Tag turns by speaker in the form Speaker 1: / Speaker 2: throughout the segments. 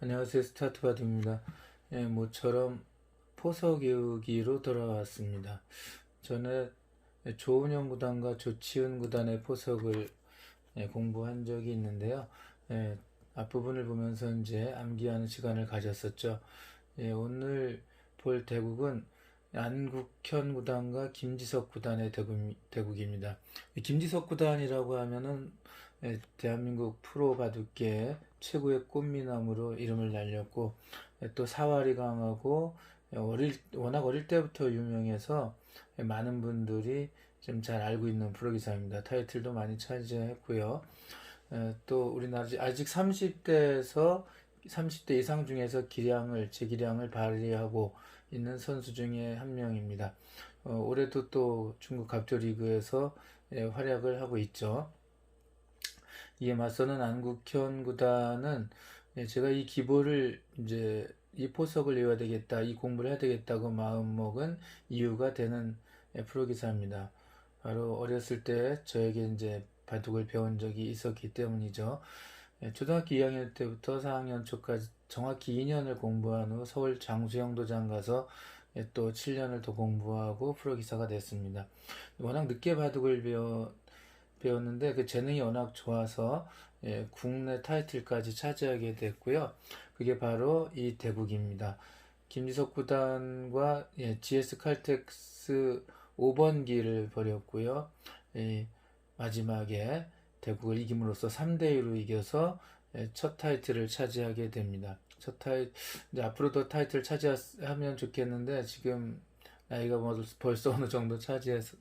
Speaker 1: 안녕하세요. 스타트 바둑입니다. 예, 모처럼 포석이기로 돌아왔습니다. 전에 조은영 구단과 조치은 구단의 포석을 예, 공부한 적이 있는데요. 예, 앞부분을 보면서 이제 암기하는 시간을 가졌었죠. 예, 오늘 볼 대국은 안국현 구단과 김지석 구단의 대국, 대국입니다. 이 김지석 구단이라고 하면은 예, 대한민국 프로 바둑계의 최고의 꽃미남으로 이름을 날렸고 예, 또 사활이 강하고 예, 어릴 워낙 어릴 때부터 유명해서 예, 많은 분들이 좀 잘 알고 있는 프로기사입니다. 타이틀도 많이 차지했고요. 예, 또 우리나라 아직 30대에서 30대 이상 중에서 기량을 제 기량을 발휘하고 있는 선수 중에 한 명입니다. 어, 올해도 또 중국 갑조 리그에서 예, 활약을 하고 있죠. 이에 맞서는 안국현 구단은 예, 제가 이 기보를 이제 이 포석을 외워야 되겠다, 이 공부를 해야 되겠다고 마음먹은 이유가 되는 예, 프로 기사입니다. 바로 어렸을 때 저에게 이제 바둑을 배운 적이 있었기 때문이죠. 예, 초등학교 2학년 때부터 4학년 초까지 정확히 2년을 공부한 후 서울 장수영도장 가서 예, 또 7년을 더 공부하고 프로 기사가 됐습니다. 워낙 늦게 바둑을 배워 배웠는데 그 재능이 워낙 좋아서 예, 국내 타이틀까지 차지하게 됐고요. 그게 바로 이 대국입니다. 김지석 구단과 예, GS 칼텍스 5번기를 벌였고요. 예, 마지막에 대국을 이김으로써 3대 2로 이겨서 예, 첫 타이틀을 차지하게 됩니다. 첫 타이 이제 앞으로도 타이틀 차지하면 좋겠는데 지금 나이가 뭐 벌써 어느 정도 차지해서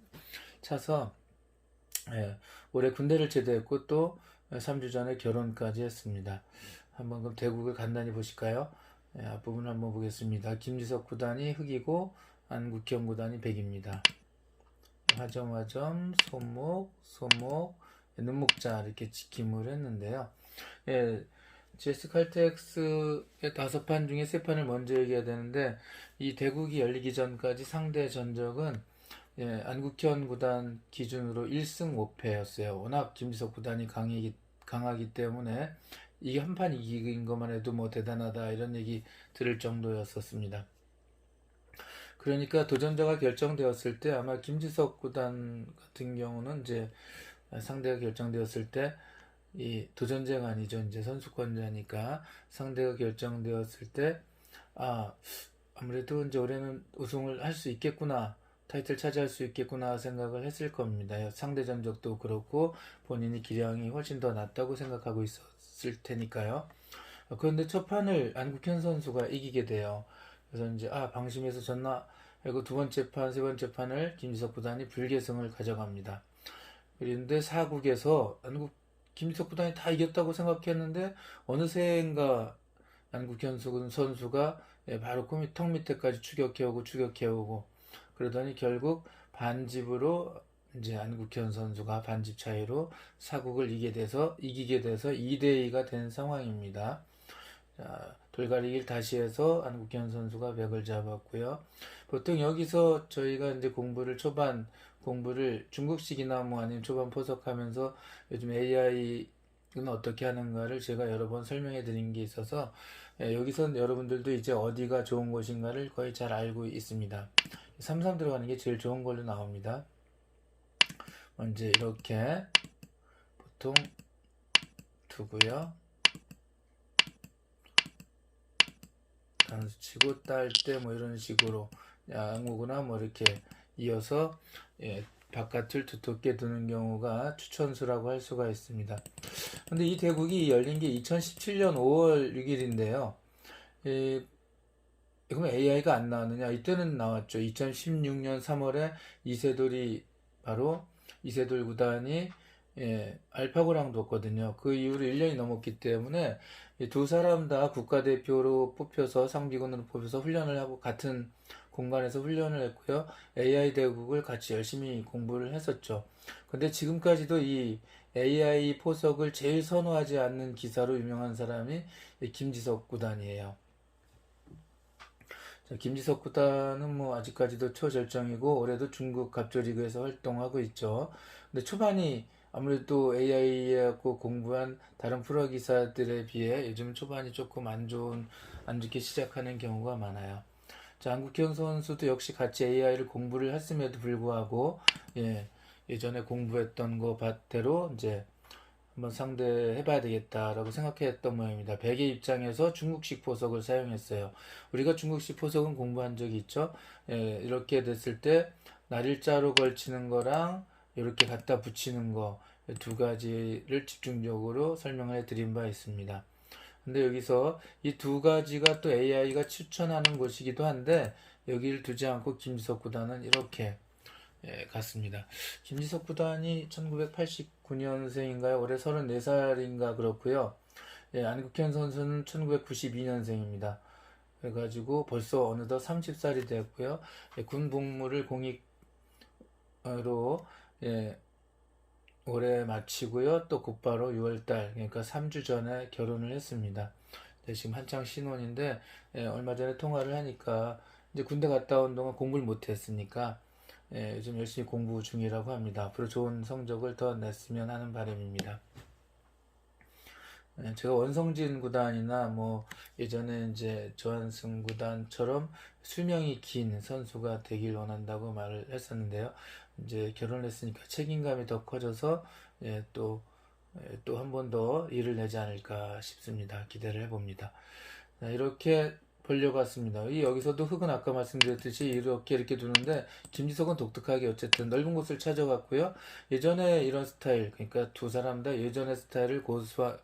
Speaker 1: 차서 예, 올해 군대를 제대했고 또 3주 전에 결혼까지 했습니다. 한번 그럼 대국을 간단히 보실까요? 예, 앞부분 한번 보겠습니다. 김지석 구단이 흑이고 안국현 구단이 백입니다. 화점 화점, 손목, 손목, 눈목자 이렇게 지킴을 했는데요. 예, GS 칼텍스의 다섯 판 중에 세 판을 먼저 얘기해야 되는데 이 대국이 열리기 전까지 상대 전적은 예, 안국현 구단 기준으로 1승 5패였어요. 워낙 김지석 구단이 강하기, 강하기 때문에 이게 한 판 이긴 것만 해도 뭐 대단하다 이런 얘기 들을 정도였었습니다. 그러니까 도전자가 결정되었을 때 아마 김지석 구단 같은 경우는 이제 상대가 결정되었을 때 이 도전자가 아니죠. 이제 선수권자니까 상대가 결정되었을 때 아, 아무래도 이제 올해는 우승을 할 수 있겠구나. 타이틀 차지할 수 있겠구나 생각을 했을 겁니다. 상대 전적도 그렇고 본인이 기량이 훨씬 더 낫다고 생각하고 있었을 테니까요. 그런데 첫 판을 안국현 선수가 이기게 돼요. 그래서 이제 아 방심해서 졌나 하고 두 번째 판, 세 번째 판을 김지석 구단이 불계승을 가져갑니다. 그런데 사국에서 안국 김지석 구단이 다 이겼다고 생각했는데 어느새인가 안국현 선수가 예, 바로 턱 밑에까지 추격해오고 추격해오고 그러더니 결국 반집으로 이제 안국현 선수가 반집 차이로 사국을 이기게 돼서 이기게 돼서 2대 2가 된 상황입니다. 자, 돌가리기를 다시 해서 안국현 선수가 벽을 잡았고요. 보통 여기서 저희가 이제 공부를 초반 공부를 중국식이나 뭐 아니면 초반 포석하면서 요즘 AI는 어떻게 하는가를 제가 여러 번 설명해 드린 게 있어서 예, 여기서 여러분들도 이제 어디가 좋은 곳인가를 거의 잘 알고 있습니다. 3-3 들어가는 게 제일 좋은 걸로 나옵니다. 먼저 이렇게 보통 두고요. 단수 치고 딸 때 뭐 이런 식으로 양호구나 뭐 이렇게 이어서 예, 바깥을 두텁게 두는 경우가 추천수라고 할 수가 있습니다. 근데 이 대국이 열린 게 2017년 5월 6일인데요. 예, 그러면 AI가 안 나왔느냐? 이때는 나왔죠. 2016년 3월에 이세돌이 바로 이세돌 구단이 예, 알파고랑 뒀거든요. 그 이후로 1년이 넘었기 때문에 두 사람 다 국가대표로 뽑혀서 상비군으로 뽑혀서 훈련을 하고 같은 공간에서 훈련을 했고요. AI 대국을 같이 열심히 공부를 했었죠. 근데 지금까지도 이 AI 포석을 제일 선호하지 않는 기사로 유명한 사람이 김지석 구단이에요. 자, 김지석 구단은 뭐 아직까지도 초절정이고 올해도 중국 갑조리그에서 활동하고 있죠. 근데 초반이 아무래도 AI하고 공부한 다른 프로 기사들에 비해 요즘 초반이 조금 안 좋은 안 좋게 시작하는 경우가 많아요. 자, 안국현 선수도 역시 같이 AI를 공부를 했음에도 불구하고 예, 예전에 공부했던 거 바대로 이제 한번 상대해봐야 되겠다라고 생각했던 모양입니다. 백의 입장에서 중국식 포석을 사용했어요. 우리가 중국식 포석은 공부한 적이 있죠. 예, 이렇게 됐을 때 날일자로 걸치는 거랑 이렇게 갖다 붙이는 거 두 가지를 집중적으로 설명을 해드린 바 있습니다. 근데 여기서 이 두 가지가 또 AI가 추천하는 곳이기도 한데 여기를 두지 않고 김지석 구단은 이렇게 예, 갔습니다. 김지석 구단이 1989년생인가요? 올해 34살인가 그렇고요. 예, 안국현 선수는 1992년생입니다. 그래가지고 벌써 어느덧 30살이 되었고요. 예, 군 복무를 공익으로 예, 올해 마치고요. 또 곧바로 6월달 그러니까 3주 전에 결혼을 했습니다. 네, 지금 한창 신혼인데 예, 얼마 전에 통화를 하니까 이제 군대 갔다 온 동안 공부를 못했으니까 예, 요즘 열심히 공부 중이라고 합니다. 앞으로 좋은 성적을 더 냈으면 하는 바람입니다. 예, 제가 원성진 구단이나 뭐 예전에 이제 조한승 구단처럼 수명이 긴 선수가 되길 원한다고 말을 했었는데요. 이제 결혼했으니까 책임감이 더 커져서 예, 또 또 한 번 더 일을 내지 않을까 싶습니다. 기대를 해봅니다. 자, 이렇게 이 여기서도 흙은 아까 말씀드렸듯이 이렇게 이렇게 두는데 김지석은 독특하게 어쨌든 넓은 곳을 찾아갔고요. 예전에 이런 스타일 그러니까 두 사람 다 예전의 스타일을 고수하,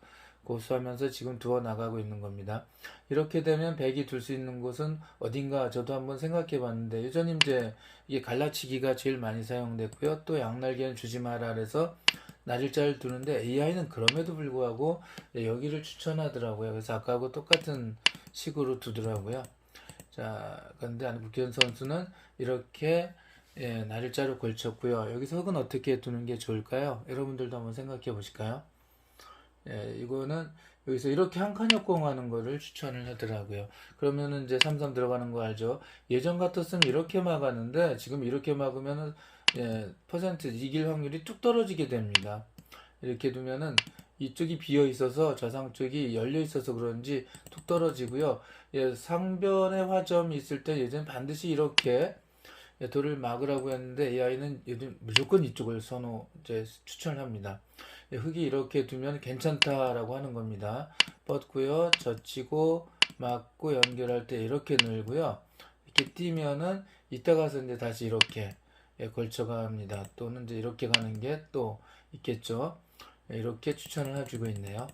Speaker 1: 고수하면서 지금 두어 나가고 있는 겁니다. 이렇게 되면 백이 둘 수 있는 곳은 어딘가 저도 한번 생각해 봤는데 여전히 이제 이게 갈라치기가 제일 많이 사용됐고요. 또 양날개는 주지 마라 그래서 날일자를 두는데 AI는 그럼에도 불구하고 여기를 추천하더라고요. 그래서 아까하고 똑같은 식으로 두더라고요. 자, 그런데 안국현 선수는 이렇게 예, 날일자로 걸쳤고요. 여기서 흙은 어떻게 두는 게 좋을까요? 여러분들도 한번 생각해 보실까요? 예, 이거는 여기서 이렇게 한 칸 역공하는 거를 추천을 하더라고요. 그러면은 이제 삼삼 들어가는 거 알죠? 예전 같았으면 이렇게 막았는데 지금 이렇게 막으면은 예, 퍼센트 이길 확률이 뚝 떨어지게 됩니다. 이렇게 두면은 이쪽이 비어 있어서 좌상 쪽이 열려 있어서 그런지 툭 떨어지고요. 예, 상변에 화점이 있을 때 예전 반드시 이렇게 예, 돌을 막으라고 했는데 AI는 요즘 무조건 이쪽을 선호 이제 추천을 합니다. 예, 흙이 이렇게 두면 괜찮다라고 하는 겁니다. 뻗고요, 젖히고 막고 연결할 때 이렇게 늘고요. 이렇게 뛰면은 이따 가서 이제 다시 이렇게 예, 걸쳐갑니다. 또는 이제 이렇게 가는 게 또 있겠죠. 예, 이렇게 추천을 해주고 있네요.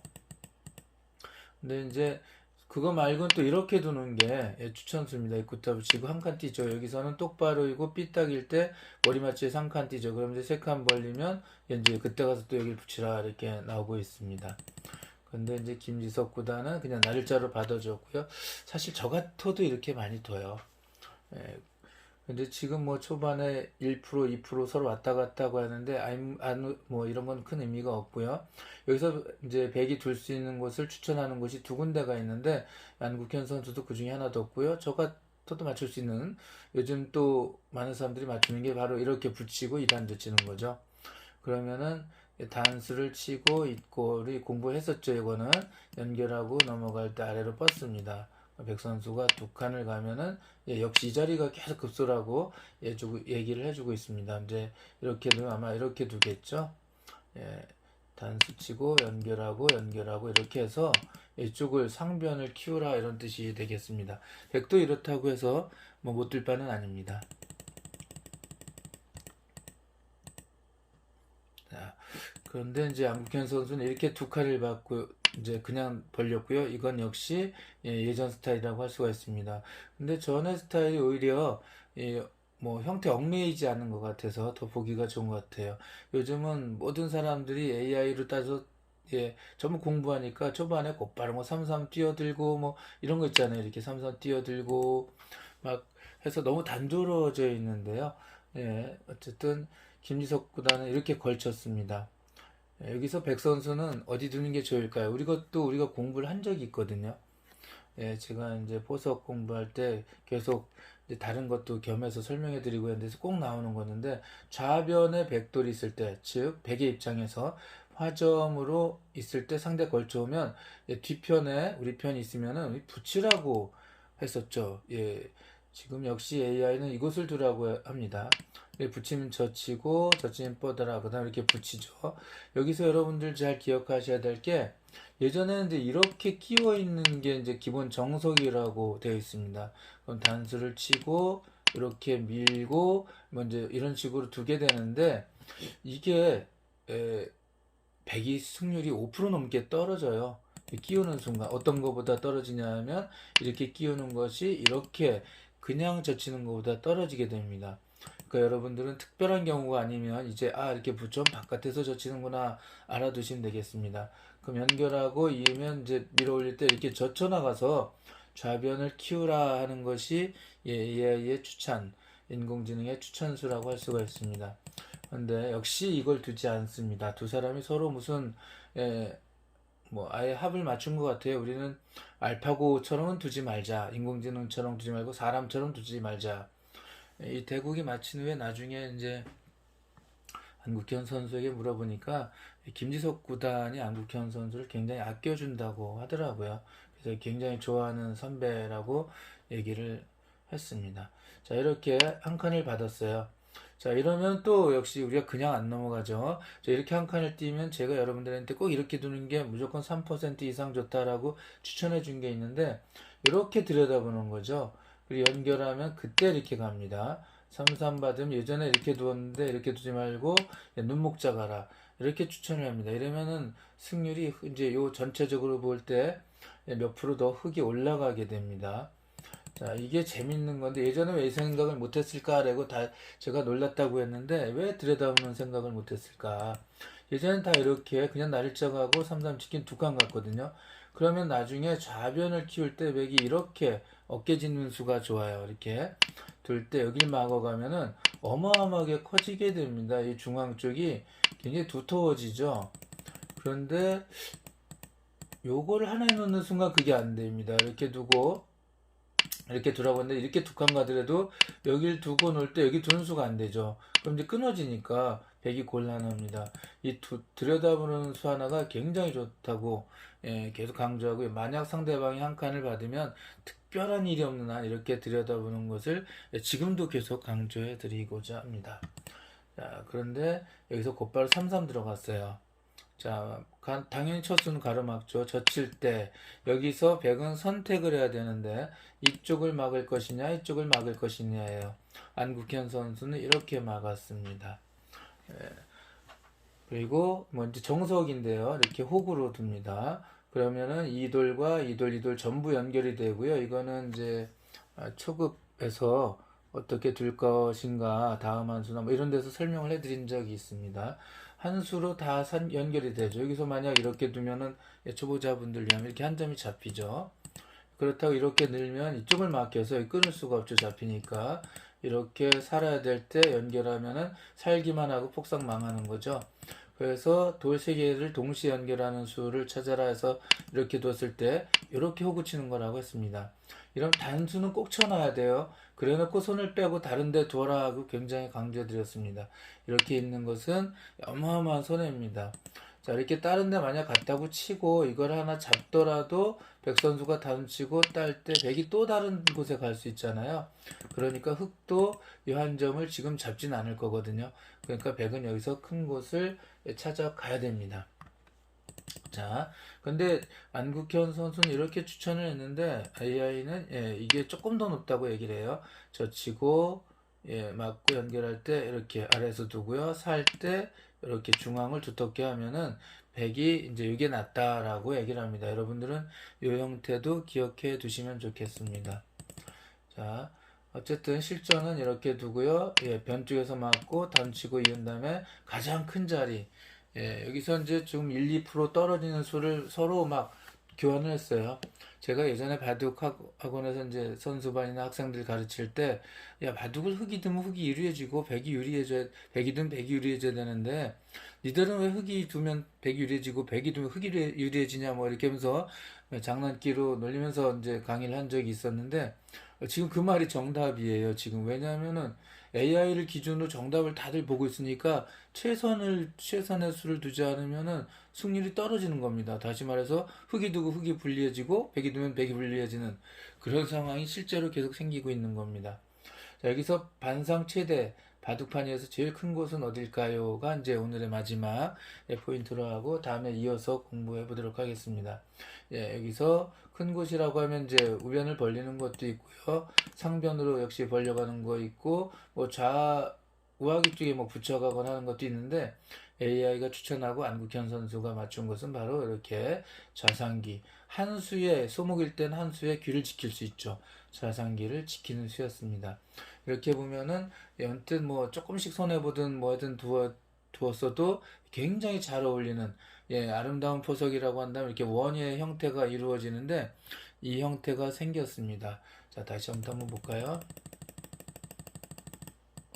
Speaker 1: 근데 이제 그거 말고는 또 이렇게 두는 게 예, 추천수입니다. 이구타 붙이고 한 칸 뛰죠. 여기서는 똑바로 이고 삐딱일 때 머리 맞추에서 한칸 뛰죠. 그럼 이제 세칸 벌리면 이제 그때 가서 또 여기 붙이라 이렇게 나오고 있습니다. 근데 이제 김지석 구단은 그냥 날짜로 받아줬고요. 사실 저 같아도 이렇게 많이 둬요. 예, 근데 지금 뭐 초반에 1% 2% 서로 왔다 갔다 하고 하는데 안, 뭐 이런 건 큰 의미가 없고요. 여기서 이제 백이 둘 수 있는 곳을 추천하는 곳이 두 군데가 있는데 안국현 선수도 그 중에 하나도 없고요. 저 같아도 맞출 수 있는 요즘 또 많은 사람들이 맞추는 게 바로 이렇게 붙이고 이단도 치는 거죠. 그러면은 단수를 치고 있고를 공부했었죠. 이거는 연결하고 넘어갈 때 아래로 뻗습니다. 백 선수가 두 칸을 가면은 예, 역시 이 자리가 계속 급소라고 예, 주고, 얘기를 해주고 있습니다. 이제 이렇게 되면 아마 이렇게 두겠죠. 예, 단수 치고 연결하고 연결하고 이렇게 해서 이쪽을 상변을 키우라 이런 뜻이 되겠습니다. 백도 이렇다고 해서 뭐 못 들 바는 아닙니다. 자, 그런데 이제 안국현 선수는 이렇게 두 칸을 받고 이제 그냥 벌렸고요. 이건 역시 예, 전 스타일이라고 할 수가 있습니다. 근데 전의 스타일이 오히려 예, 뭐 형태 얽매이지 않는 것 같아서 더 보기가 좋은 것 같아요. 요즘은 모든 사람들이 AI로 따서 예, 전부 공부하니까 초반에 곧바로 뭐 삼삼 뛰어들고 뭐 이런 거 있잖아요. 이렇게 삼삼 뛰어들고 막 해서 너무 단조로워져 있는데요. 예, 어쨌든 김지석 구단은 이렇게 걸쳤습니다. 여기서 백 선수는 어디 두는 게 좋을까요? 우리 것도 우리가 공부를 한 적이 있거든요. 예, 제가 이제 포석 공부할 때 계속 다른 것도 겸해서 설명해 드리고 했는데 꼭 나오는 거는데 좌변에 백돌이 있을 때, 즉 백의 입장에서 화점으로 있을 때 상대 걸쳐오면 예, 뒤편에 우리 편이 있으면은 붙이라고 했었죠. 예. 지금 역시 AI는 이곳을 두라고 합니다. 예, 붙이면 젖히고 젖히면 뻗어라. 그 다음 이렇게 붙이죠. 여기서 여러분들 잘 기억하셔야 될 게 예전에는 이제 이렇게 끼워 있는 게 이제 기본 정석이라고 되어 있습니다. 그럼 단수를 치고 이렇게 밀고 먼저 이런 식으로 두게 되는데 이게 에, 배기 승률이 5% 넘게 떨어져요. 이 끼우는 순간 어떤 것보다 떨어지냐 하면 이렇게 끼우는 것이 이렇게 그냥 젖히는 것보다 떨어지게 됩니다. 그러니까 여러분들은 특별한 경우가 아니면 이제 아 이렇게 붙여 바깥에서 젖히는구나 알아두시면 되겠습니다. 그럼 연결하고 이으면 이제 밀어 올릴 때 이렇게 젖혀 나가서 좌변을 키우라 하는 것이 예, AI의 추천, 인공지능의 추천수라고 할 수가 있습니다. 그런데 역시 이걸 두지 않습니다. 두 사람이 서로 무슨 예, 뭐 아예 합을 맞춘 것 같아요. 우리는 알파고처럼은 두지 말자. 인공지능처럼 두지 말고 사람처럼 두지 말자. 이 대국이 마친 후에 나중에 이제 안국현 선수에게 물어보니까 김지석 구단이 안국현 선수를 굉장히 아껴준다고 하더라고요. 그래서 굉장히 좋아하는 선배라고 얘기를 했습니다. 자, 이렇게 한 칸을 받았어요. 자, 이러면 또 역시 우리가 그냥 안 넘어가죠. 자, 이렇게 한 칸을 띄면 제가 여러분들한테 꼭 이렇게 두는 게 무조건 3% 이상 좋다라고 추천해 준 게 있는데, 이렇게 들여다보는 거죠. 그리고 연결하면 그때 이렇게 갑니다. 3, 3 받으면 예전에 이렇게 두었는데 이렇게 두지 말고 눈목자 가라. 이렇게 추천을 합니다. 이러면은 승률이 이제 요 전체적으로 볼 때 몇 프로 더 흙이 올라가게 됩니다. 자, 이게 재밌는 건데 예전에 왜이 생각을 못했을까라고 다 제가 놀랐다고 했는데 왜 들여다보는 생각을 못했을까? 예전엔 다 이렇게 그냥 날짜가고 삼삼치킨 두 칸 같거든요. 그러면 나중에 좌변을 키울 때 맥이 이렇게 어깨 짖는 수가 좋아요. 이렇게 둘 때 여길 막아가면은 어마어마하게 커지게 됩니다. 이 중앙 쪽이 굉장히 두터워지죠. 그런데 요거를 하나에 넣는 순간 그게 안 됩니다. 이렇게 두고 이렇게 두라고 했는데 이렇게 두 칸 가더라도 여길 두고 놓을 때 여기 두는 수가 안 되죠. 그럼 이제 끊어지니까 백이 곤란합니다. 이 두, 들여다보는 수 하나가 굉장히 좋다고 예, 계속 강조하고 만약 상대방이 한 칸을 받으면 특별한 일이 없는 한 이렇게 들여다보는 것을 지금도 계속 강조해 드리고자 합니다. 자, 그런데 여기서 곧바로 33 들어갔어요. 자, 가- 당연히 첫 수는 가로막죠. 젖힐 때 여기서 백은 선택을 해야 되는데 이쪽을 막을 것이냐 이쪽을 막을 것이냐예요. 안국현 선수는 이렇게 막았습니다. 예. 그리고 뭐 이제 정석인데요. 이렇게 호구로 둡니다. 그러면은 이 돌과 이 돌, 이 돌 전부 연결이 되고요. 이거는 이제 아, 초급에서 어떻게 둘 것인가 다음 한 수나 뭐 이런 데서 설명을 해드린 적이 있습니다. 한 수로 다 산- 연결이 되죠. 여기서 만약 이렇게 두면은 예, 초보자분들 위하면 이렇게 한 점이 잡히죠. 그렇다고 이렇게 늘면 이쪽을 막혀서 끊을 수가 없죠. 잡히니까. 이렇게 살아야 될 때 연결하면은 살기만 하고 폭삭 망하는 거죠. 그래서 돌 세 개를 동시에 연결하는 수를 찾아라 해서 이렇게 뒀을 때 이렇게 호구 치는 거라고 했습니다. 이런 단수는 꼭 쳐놔야 돼요. 그래 놓고 손을 빼고 다른 데 두어라 하고 굉장히 강조해 드렸습니다. 이렇게 있는 것은 어마어마한 손해입니다. 자, 이렇게 다른 데 만약 갔다고 치고 이걸 하나 잡더라도 백 선수가 다운 치고 딸 때 백이 또 다른 곳에 갈 수 있잖아요. 그러니까 흑도 이 한 점을 지금 잡진 않을 거거든요. 그러니까 백은 여기서 큰 곳을 찾아가야 됩니다. 자, 근데 안국현 선수는 이렇게 추천을 했는데 AI는 예, 이게 조금 더 높다고 얘기를 해요. 젖히고 예, 맞고 연결할 때 이렇게 아래에서 두고요. 살 때 이렇게 중앙을 두텁게 하면은 백이 이제 이게 낫다라고 얘기를 합니다. 여러분들은 이 형태도 기억해 두시면 좋겠습니다. 자, 어쨌든 실전은 이렇게 두고요. 예, 변 쪽에서 맞고 단치고 이은 다음에 가장 큰 자리. 예, 여기서 이제 지금 1, 2% 떨어지는 수를 서로 막 교환을 했어요. 제가 예전에 바둑 학- 학원에서 이제 선수반이나 학생들 가르칠 때, 야, 바둑을 흙이 두면 흙이 유리해지고, 백이 유리해져야, 백이 두면 백이 유리해져야 되는데, 니들은 왜 흙이 두면 백이 유리해지고, 백이 두면 유리- 유리해지냐, 뭐, 이렇게 하면서 장난기로 놀리면서 이제 강의를 한 적이 있었는데, 어, 지금 그 말이 정답이에요, 지금. 왜냐하면은, AI를 기준으로 정답을 다들 보고 있으니까, 최선을, 최선의 수를 두지 않으면은, 승률이 떨어지는 겁니다. 다시 말해서 흙이 두고 흙이 불리해지고 백이 두면 백이 불리해지는 그런 상황이 실제로 계속 생기고 있는 겁니다. 자, 여기서 반상 최대 바둑판에서 제일 큰 곳은 어딜까요?가 이제 오늘의 마지막 예, 포인트로 하고 다음에 이어서 공부해 보도록 하겠습니다. 예, 여기서 큰 곳이라고 하면 이제 우변을 벌리는 것도 있고요. 상변으로 역시 벌려가는 거 있고 뭐 좌, 우하기 쪽에 뭐 붙여가거나 하는 것도 있는데 AI가 추천하고 안국현 선수가 맞춘 것은 바로 이렇게 좌상기. 한 수의, 소목일 땐 한 수의 귀를 지킬 수 있죠. 좌상기를 지키는 수였습니다. 이렇게 보면은, 연뜻 뭐 조금씩 손해보든 뭐든 두어, 두었어도 굉장히 잘 어울리는, 예, 아름다운 포석이라고 한다면 이렇게 원의 형태가 이루어지는데, 이 형태가 생겼습니다. 자, 다시 한번 한번 볼까요?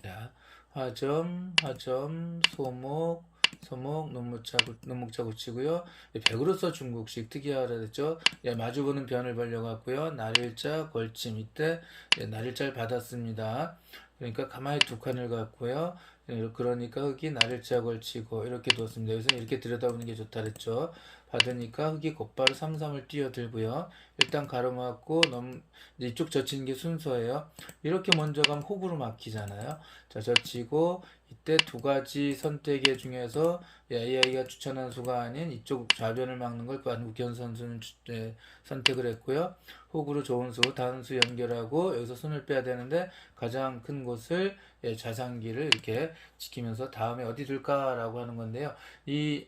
Speaker 1: 자, 화점, 화점, 소목, 소목, 눈목자, 눈목자 붙이고요. 백으로서 중국식 특이하라 그랬죠. 예, 마주보는 변을 벌려갖고요. 날일자, 걸치 밑에 예, 날일자를 받았습니다. 그러니까 가만히 두 칸을 갖고요. 예, 그러니까 흙이 날일자 걸치고 이렇게 두었습니다. 여기서 이렇게 들여다보는 게 좋다 그랬죠. 받으니까 흙이 곧바로 삼삼을 뛰어들고요. 일단 가로막고 넘 이쪽 젖히는 게 순서예요. 이렇게 먼저 가면 호구로 막히잖아요. 자, 젖히고 이때 두 가지 선택의 중에서 AI가 추천한 수가 아닌 이쪽 좌변을 막는 걸 안국현 선수는 추- 예, 선택을 했고요. 호구로 좋은 수, 다음 수 연결하고 여기서 손을 빼야 되는데 가장 큰 곳을 예, 좌상기를 이렇게 지키면서 다음에 어디 둘까라고 하는 건데요. 이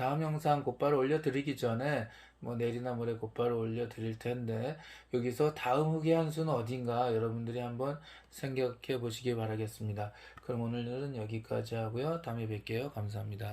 Speaker 1: 다음 영상 곧바로 올려드리기 전에 뭐 내일이나 모레 곧바로 올려드릴 텐데 여기서 다음 흑의 한 수는 어딘가 여러분들이 한번 생각해 보시기 바라겠습니다. 그럼 오늘은 여기까지 하고요. 다음에 뵐게요. 감사합니다.